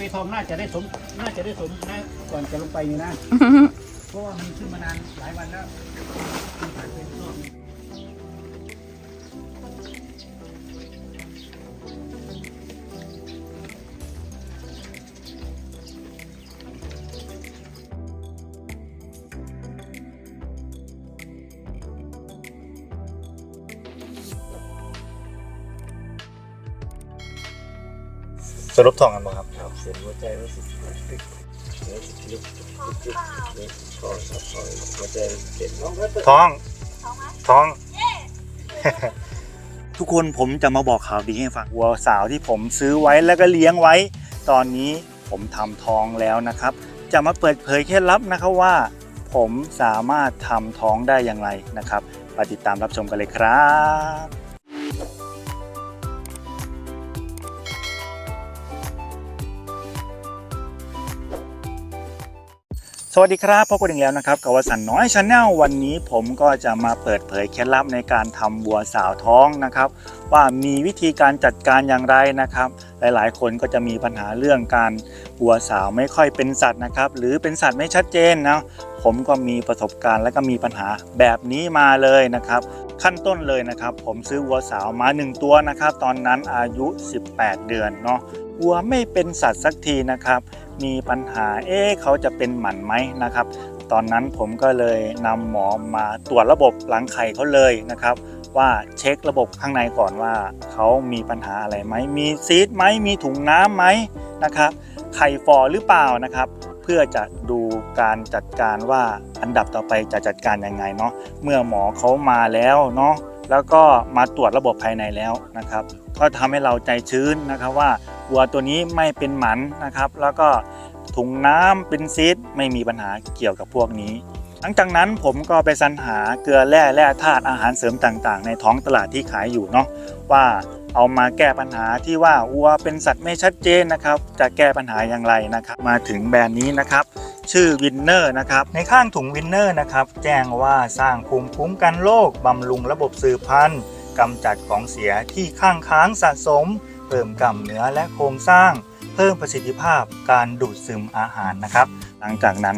ไปทองน่าจะได้สม น่าจะได้สมนะก่อนจะลงไปนี่นะ เพราะว่ามันขึ้นมานานหลายวันแล้วมันผ่านไปรอบนึงสรุปทองกันบ่ครับ เหัวใจรู้สึกตึกเดี๋ยวสิลึกตึกตึกตึกตึกคอครับคอหัวใจเต้นร้องก็ตึกท้อง ท้อง ทุกคนผมจะมาบอกข่าวดีให้ฟังวัวสาวที่ผมซื้อไว้แล้วก็เลี้ยงไว้ ตอนนี้ผมทำท้องแล้วนะครับ จะมาเปิดเผยเคล็ดลับนะครับว่า ผมสามารถทำท้องได้อย่างไรนะครับมาติดตามรับชมกันเลยครับ วัสดีครับพบกันอีกแล้วนะครับกับวสันน้อยชาแนลวันนี้ผมก็จะมาเปิดเผยเคล็ดลับในการทำวัวสาวท้องนะครับ ว่ามีวิธีการจัดการอย่างไรนะครับ หลายๆ คนก็จะมีปัญหาเรื่องการวัวสาวไม่ค่อยเป็นสัตว์นะครับ หรือเป็นสัตว์ไม่ชัดเจนนะผมก็มีประสบการณ์และก็มีปัญหาแบบนี้มาเลยนะครับ ขั้นต้นเลยนะครับ ผมซื้อวัวสาวมา 1 ตัวนะครับ ตอนนั้นอายุ 18 เดือนเนาะวัวไม่เป็นสัตว์สักทีนะครับ มีปัญหา เอ๊ะเขาจะเป็นหมันไหมนะครับ ตอนนั้นผมก็เลยนำหมอมาตรวจระบบหลังไข่เขาเลยนะครับ ว่าเช็คระบบข้างในก่อนว่าเขามีปัญหาอะไรไหม มีซีดไหม มีถุงน้ำไหมนะครับไข่ฟอหรือเปล่านะครับ เพื่อจะดูการจัดการว่าอันดับต่อไปจะจัดการยังไงเนาะเมื่อหมอเขามาแล้วเนาะแล้วก็มาตรวจระบบภายในแล้วนะครับ ก็ทำให้เราใจชื้นนะครับว่า วัวตัวนี้ไม่เป็นหมันนะครับ แล้วก็ถุงน้ำเป็นซีดไม่มีปัญหาเกี่ยวกับพวกนี้ หลังจากนั้นผมก็ไปสรรหาเกลือแร่แร่ธาตุอาหารเสริมต่างๆ ในท้องตลาดที่ขายอยู่เนาะว่าเอามาแก้ปัญหาที่ว่าวัวเป็นสัตว์ไม่ชัดเจนนะครับ จะแก้ปัญหาอย่างไรนะครับ มาถึงแบรนด์นี้นะครับ ชื่อวินเนอร์นะครับ ในข้างถุงวินเนอร์นะครับ แจ้งว่าสร้างภูมิคุ้มกันโรคบำรุงระบบสืบพันธุ์กำจัดของเสียที่ข้างค้างสะสม เพิ่มกล้ามเนื้อและโครงสร้าง เพิ่มประสิทธิภาพการดูดซึมอาหารนะครับ หลังจากนั้น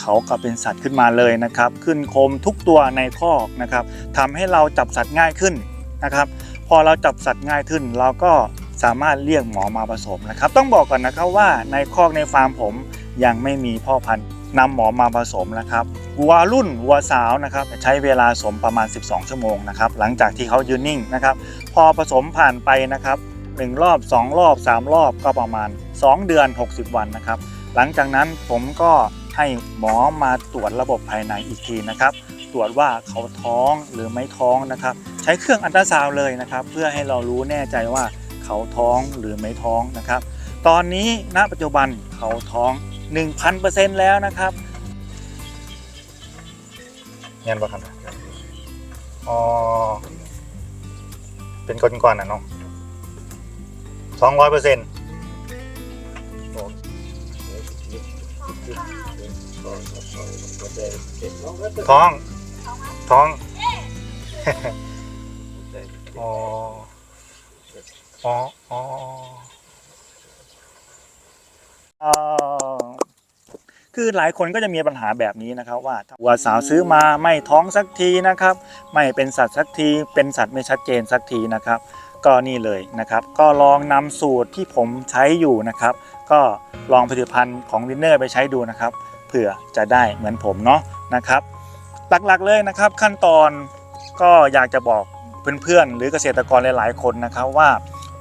เขาก็เป็นสัตว์ขึ้นมาเลยนะครับ ขึ้นโคมทุกตัวในคอกนะครับทำให้เราจับสัตว์ง่ายขึ้นนะครับ พอเราจับสัตว์ง่ายขึ้น เราก็สามารถเรียกหมอมาผสมนะครับ ต้องบอกก่อนนะครับว่าในคอกในฟาร์มผมยังไม่มีพ่อพันธุ์นำหมอมาผสมนะครับวัวรุ่นวัวสาวนะครับใช้เวลาสมประมาณ 12 ชั่วโมงนะครับหลังจากที่เขายืนนิ่งนะครับ พอผสมผ่านไปนะครับ 1 รอบ 2 รอบ 3 รอบก็ประมาณ 2 เดือน 60 วันนะครับ หลังจากนั้นผมก็ให้หมอมาตรวจระบบภายในอีกทีนะครับ ตรวจว่าเขาท้องหรือไม่ท้องนะครับ ใช้เครื่องอันตราซาวเลยนะครับ เพื่อให้เรารู้แน่ใจว่าเขาท้องหรือไม่ท้องนะครับ ตอนนี้ณปัจจุบันเขาท้อง 1,000%แล้วนะครับเงี้ยป่ะครับอ๋อเป็นก้อนๆนะเนาะ สองร้อยเปอร์เซ็นต์เดี๋ยวสิลึกตึกตึกตึกคอครับคอหัวใจเต้นร้องก็ตึกท้อง ท้องหัวใจเต้นอ๋ออ๋ออ๋ออ๋อคือหลายคนก็จะมีปัญหาแบบนี้นะครับ ว่าวัวสาวซื้อมาไม่ท้องสักทีนะครับ ไม่เป็นสัตว์สักที เป็นสัตว์ไม่ชัดเจนสักทีนะครับ ก็นี่เลยนะครับ ก็ลองนำสูตรที่ผมใช้อยู่นะครับ ก็ลองผลิตภัณฑ์ของวินเนอร์ไปใช้ดูนะครับ เผื่อจะได้เหมือนผมเนาะนะครับ หลักๆเลยนะครับ ขั้นตอนก็อยากจะบอกเพื่อนๆ หรือเกษตรกรหลายๆ คนนะครับว่า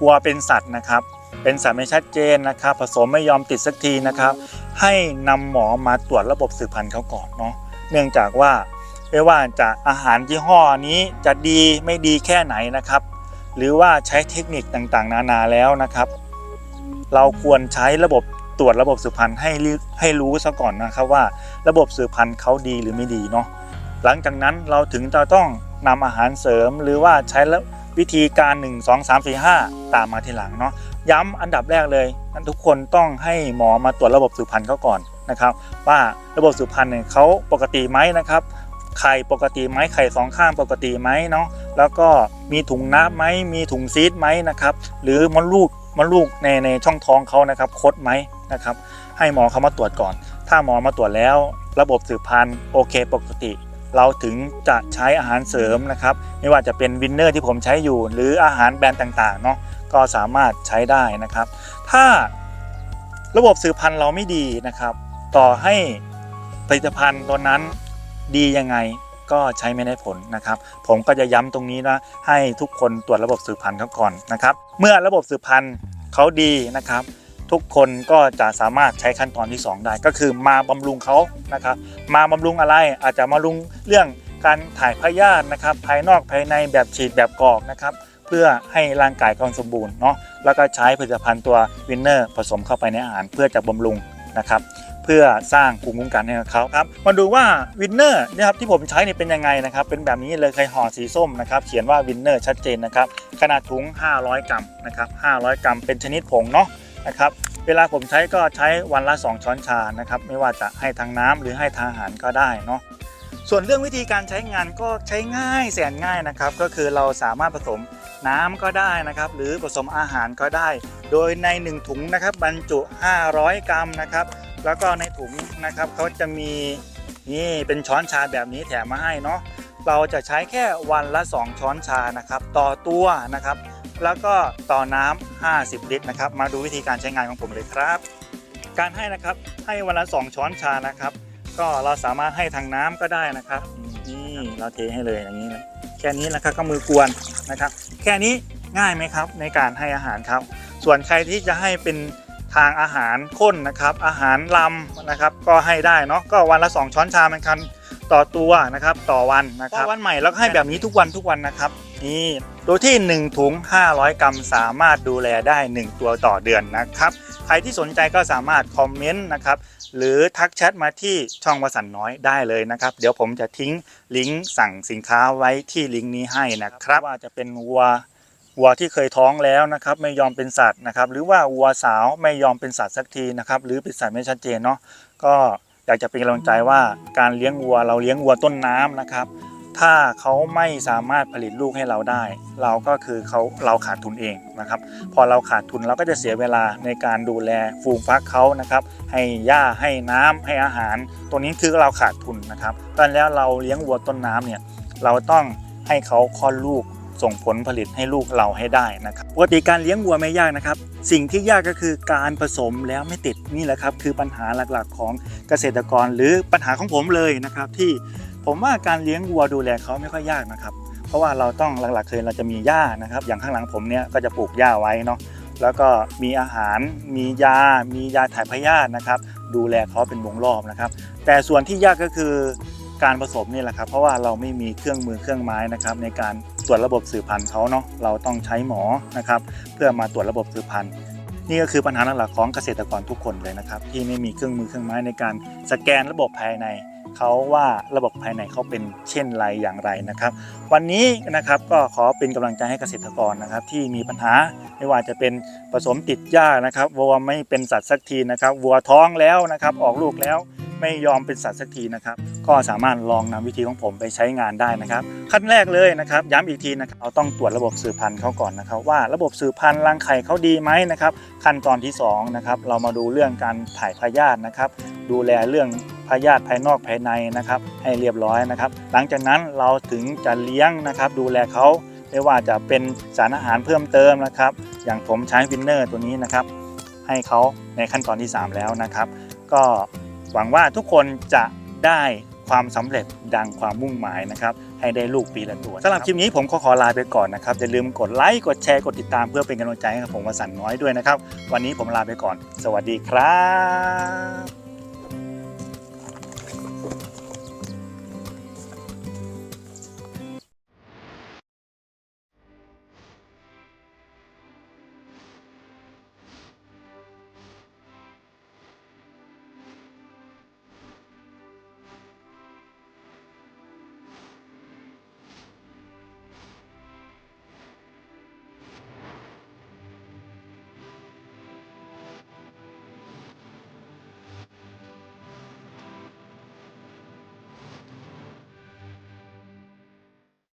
วัวเป็นสัตว์นะครับ เป็นสัตว์ไม่ชัดเจนนะครับ ผสมไม่ยอมติดสักทีนะครับ ให้นำหมอมาตรวจระบบสืบพันธุ์เขาก่อนเนาะเนื่องจากว่าไม่ว่าจะอาหารยี่ห้อนี้จะดีไม่ดีแค่ไหนนะครับ หรือว่าใช้เทคนิคต่างๆ นานาแล้วนะครับ เราควรใช้ระบบตรวจระบบสืบพันธุ์ให้รู้ให้รู้ซะก่อนนะครับว่า ระบบสืบพันธุ์เขาดีหรือไม่ดีเนาะหลังจากนั้นเราถึงจะต้องนำอาหารเสริม หรือว่าใช้วิธีการ 1 2 3 4 5 ตามมาทีหลังเนาะย้ำอันดับแรกเลยทุกคนต้องให้หมอมาตรวจระบบสืบพันธุ์เขาก่อนนะครับ ว่าระบบสืบพันธุ์เนี่ยเขาปกติไหมนะครับ ไข่ปกติไหมไข่สองข้างปกติไหมเนาะแล้วก็มีถุงน้ำไหมมีถุงซีดไหมนะครับหรือมดลูกมดลูกในในช่องท้องเขานะครับคดไหมนะครับให้หมอเขามาตรวจก่อน ถ้าหมอมาตรวจแล้ว ระบบสืบพันธุ์โอเคปกติ เราถึงจะใช้อาหารเสริมนะครับไม่ว่าจะเป็นวินเนอร์ที่ผมใช้อยู่ หรืออาหารแบรนด์ต่างๆเนาะก็สามารถใช้ได้นะครับ ถ้าระบบสืบพันธุ์เราไม่ดีนะครับ ต่อให้ผลิตภัณฑ์ตัวนั้น ดียังไงก็ใช้ไม่ได้ผลนะครับ ผมก็จะย้ำตรงนี้นะให้ทุกคนตรวจระบบสืบพันธุ์เขาก่อนนะครับ เมื่อระบบสืบพันธุ์เขาดีนะครับ ทุกคนก็จะสามารถใช้ขั้นตอนที่ 2 ได้ ก็คือมาบำรุงเขานะครับ มาบำรุงอะไรอาจจะมาบำรุงเรื่องการถ่ายพยาธินะครับ ภายนอกภายในแบบฉีดแบบกรอกนะครับเพื่อให้ร่างกายเขาสมบูรณ์เนาะแล้วก็ใช้ผลิตภัณฑ์ตัววินเนอร์ผสมเข้าไปในอาหารเพื่อจะบำรุงนะครับ เพื่อสร้างภูมิคุ้มกันให้กับเขาครับมาดูว่าวินเนอร์นะครับที่ผมใช้เนี่ยเป็นยังไงนะครับเป็นแบบนี้เลยเคยห่อสีส้มนะครับเขียนว่าวินเนอร์ชัดเจนนะครับขนาดถุง 500 กรัมนะครับ500 กรัม เป็นชนิดผงเนาะนะครับเวลาผมใช้ก็ใช้วันละ 2 ช้อนชานะครับไม่ว่าจะให้ทางน้ำหรือให้ทางอาหารก็ได้เนาะส่วนเรื่องวิธีการใช้งานก็ใช้ง่ายแสนง่ายนะครับ ก็คือเราสามารถผสมน้ำก็ได้นะครับ หรือผสมอาหารก็ได้ โดยใน 1 ถุงนะครับบรรจุ 500 กรัมนะครับ แล้วก็ในถุงนะครับเขาจะมีนี่เป็นช้อนชาแบบนี้แถมมาให้เนาะเราจะใช้แค่วันละ 2 ช้อนชานะครับ ต่อตัวนะครับ แล้วก็ต่อน้ำ50 ลิตรนะครับ มาดูวิธีการใช้งานของผมเลยครับ การให้นะครับให้วันละ 2 ช้อนชานะครับ ก็เราสามารถให้ทางน้ำก็ได้นะครับนี่เราเทให้เลยอย่างนี้เลยแค่นี้นะครับก็มือกวนนะครับ แค่นี้ง่ายไหมครับในการให้อาหารครับ ส่วนใครที่จะให้เป็น ทางอาหารข้นนะครับ อาหารลำนะครับ ก็ให้ได้เนาะก็วันละ 2 ช้อนชาเหมือนกันต่อตัวนะครับต่อวันนะครับวันใหม่แล้วก็ให้แบบนี้ทุกวันทุกวันนะครับนี่โดยที่ 1 ถุง 500 กรัมสามารถดูแลได้ 1 ตัวต่อเดือนนะครับ ใครที่สนใจก็สามารถคอมเมนต์นะครับ หรือทักแชทมาที่ช่องวสันต์น้อยได้เลยนะครับ เดี๋ยวผมจะทิ้งลิงก์สั่งสินค้าไว้ที่ลิงก์นี้ให้นะครับ ว่าจะเป็นวัว วัวที่เคยท้องแล้วนะครับไม่ยอมเป็นสัตว์นะครับ หรือว่าวัวสาวไม่ยอมเป็นสัตว์สักทีนะครับ หรือเป็นสัตว์ไม่ชัดเจนเนาะก็อยากจะเป็นกำลังใจว่าการเลี้ยงวัวเราเลี้ยงวัวต้นน้ำนะครับ ถ้าเขาไม่สามารถผลิตลูกให้เราได้ เราก็คือเขาเราขาดทุนเองนะครับ พอเราขาดทุนเราก็จะเสียเวลาในการดูแลฟูมฟักเขานะครับ ให้หญ้าให้น้ำให้อาหาร ตัวนี้คือเราขาดทุนนะครับตอนแล้วเราเลี้ยงวัวต้นน้ำเนี่ยเราต้องให้เขาคลอดลูก ส่งผลผลิตให้ลูกเราให้ได้นะครับปกติการเลี้ยงวัวไม่ยากนะครับ สิ่งที่ยากก็คือการผสมแล้วไม่ติดนี่แหละครับคือปัญหาหลักๆ ของเกษตรกรหรือปัญหาของผมเลยนะครับ ที่ผมว่าการเลี้ยงวัวดูแลเขาไม่ค่อยยากนะครับ เพราะว่าเราต้องหลักๆเคยเราจะมีหญ้านะครับ อย่างข้างหลังผมเนี่ยก็จะปลูกหญ้าไว้เนาะแล้วก็มีอาหาร มียา มียาถ่ายพยาธินะครับ ดูแลเขาเป็นวงรอบนะครับ แต่ส่วนที่ยากก็คือ การผสมนี่แหละครับ เพราะว่าเราไม่มีเครื่องมือเครื่องไม้นะครับในการตรวจระบบสืบพันธุ์เขาเนาะเราต้องใช้หมอนะครับเพื่อมาตรวจระบบสืบพันธุ์นี่ก็คือปัญหาหลักของเกษตรกรทุกคนเลยนะครับ ที่ไม่มีเครื่องมือเครื่องไม้ในการสแกนระบบภายในเขาว่าระบบภายในเขาเป็นเช่นไรอย่างไรนะครับ วันนี้นะครับก็ขอเป็นกำลังใจให้เกษตรกรนะครับ ที่มีปัญหาไม่ว่าจะเป็นผสมติดหญ้านะครับวัวไม่เป็นสัตว์สักทีนะครับวัวท้องแล้วนะครับ ออกลูกแล้ว ไม่ยอมเป็นสัตว์สักทีนะครับ ก็สามารถลองนำวิธีของผมไปใช้งานได้นะครับ ขั้นแรกเลยนะครับ ย้ำอีกทีนะครับเราต้องตรวจระบบสืบพันธุ์เขาก่อนนะครับ ว่าระบบสืบพันธุ์รังไข่เขาดีไหมนะครับ ขั้นตอนที่สองนะครับเรามาดูเรื่องการถ่ายพยาธินะครับ ดูแลเรื่องพยาธิภายนอกภายในนะครับ ให้เรียบร้อยนะครับ หลังจากนั้นเราถึงจะเลี้ยงนะครับ ดูแลเขาไม่ว่าจะเป็นสารอาหารเพิ่มเติมนะครับ อย่างผมใช้วินเนอร์ตัวนี้นะครับ ให้เขาในขั้นตอนที่ 3 แล้วนะครับ ก็ หวังว่าทุกคนจะได้ความสำเร็จดังความมุ่งหมายนะครับให้ได้ลูกปีละตัวสำหรับคลิปนี้ผมขอขอลาไปก่อนนะครับอย่าลืมกดไลค์กดแชร์กดติดตามเพื่อเป็นกำลังใจให้กับผมวสันน้อยด้วยนะครับ วันนี้ผมลาไปก่อน สวัสดีครับ